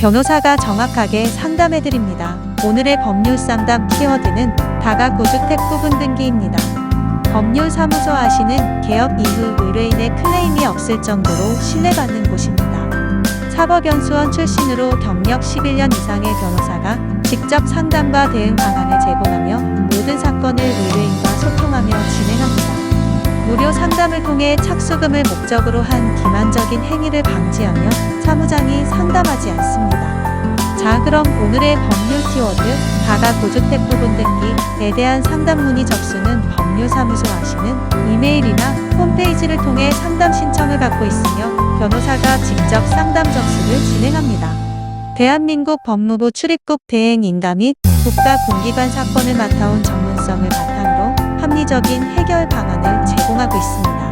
변호사가 정확하게 상담해 드립니다. 오늘의 법률 상담 키워드는 다가구주택 부분 등기입니다. 법률사무소 아시는 개업 이후 의뢰인의 클레임이 없을 정도로 신뢰받는 곳입니다. 사법연수원 출신으로 경력 11년 이상의 변호사가 직접 상담과 대응 방안을 제공하며 모든 사건을 상담을 통해 착수금을 목적으로 한 기만적인 행위를 방지하며 사무장이 상담하지 않습니다. 자, 그럼 오늘의 법률 키워드 다가 구주택 부분 등기에 대한 상담 문의 접수는 법률사무소 아시는 이메일이나 홈페이지를 통해 상담 신청을 받고 있으며 변호사가 직접 상담 접수를 진행합니다. 대한민국 법무부 출입국 대행 인가 및 국가 공기관 사건을 맡아온 전문성을 바탕으로 합리적인 해결 방안을 제공하고 있습니다.